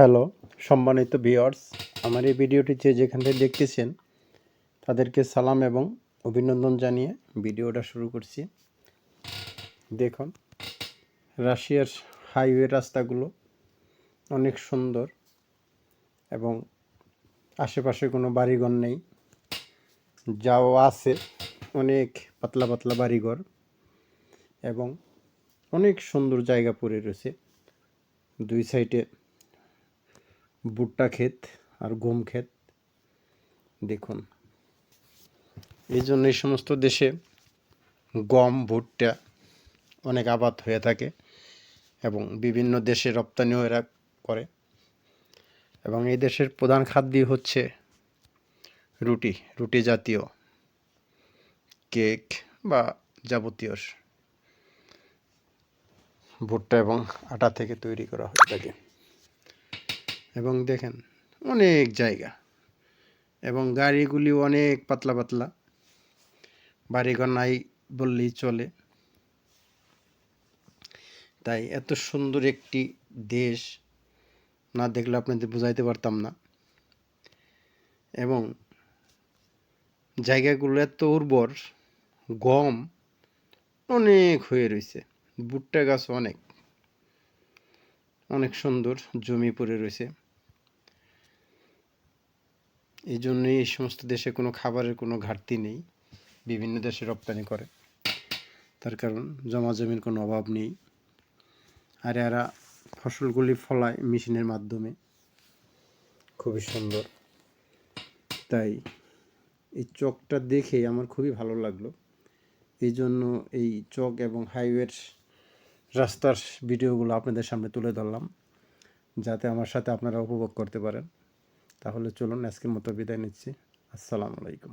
Hello, সম্মানিত viewers আমার এই ভিডিওটি যে যেখান থেকে দেখতেছেন, তাদেরকে সালাম এবং অভিনন্দন জানিয়ে ভিডিওটা শুরু করছি। দেখুন, রাশিয়ার হাইওয়ে রাস্তাগুলো অনেক সুন্দর এবং আশেপাশে কোনো বাড়িঘর নেই। যাও আছে অনেক পাতলা পাতলা বাড়িঘর এবং অনেক সুন্দর জায়গা পড়ে রয়েছে। দুই সাইডে ভুট্টা ক্ষেত আর গম ক্ষেত। দেখুন, এই জন্য এই সমস্ত দেশে গম, ভুট্টা অনেক আবাদ হয়ে থাকে এবং বিভিন্ন দেশে রপ্তানিও এরা করে। এবং এই দেশের প্রধান খাদ্যই হচ্ছে রুটি রুটি জাতীয় কেক বা যাবতীয় ভুট্টা এবং আটা থেকে তৈরি করা হয়ে থাকে। এবং দেখেন, অনেক জায়গা। এবং গাড়িগুলি অনেক পাতলা পাতলা। বাড়িঘর নাই বললেই চলে। তাই এত সুন্দর একটি দেশ, না দেখলে আপনাদের বোঝাইতে পারতাম না। এবং জায়গাগুলো এত উর্বর, গম অনেক হয়ে রয়েছে ভুট্টা গাছ অনেক। অনেক সুন্দর জমি পড়ে রয়েছে। এই জন্যই এই সমস্ত দেশে কোনো খাবারের কোনো ঘাটতি নেই। বিভিন্ন দেশে রপ্তানি করে। তার কারণ জমা জমির কোনো অভাব নেই। আর এরা ফসলগুলি ফলায় মেশিনের মাধ্যমে। খুবই সুন্দর। তাই এই চকটা দেখে আমার খুবই ভালো লাগল। এই জন্য এই চক এবং হাইওয়ের রাস্তার ভিডিওগুলো আপনাদের সামনে তুলে ধরলাম, যাতে আমার সাথে আপনারা উপভোগ করতে পারেন। তাহলে চলুন, আজকের মতো বিদায় নিচ্ছি। আসসালামু আলাইকুম।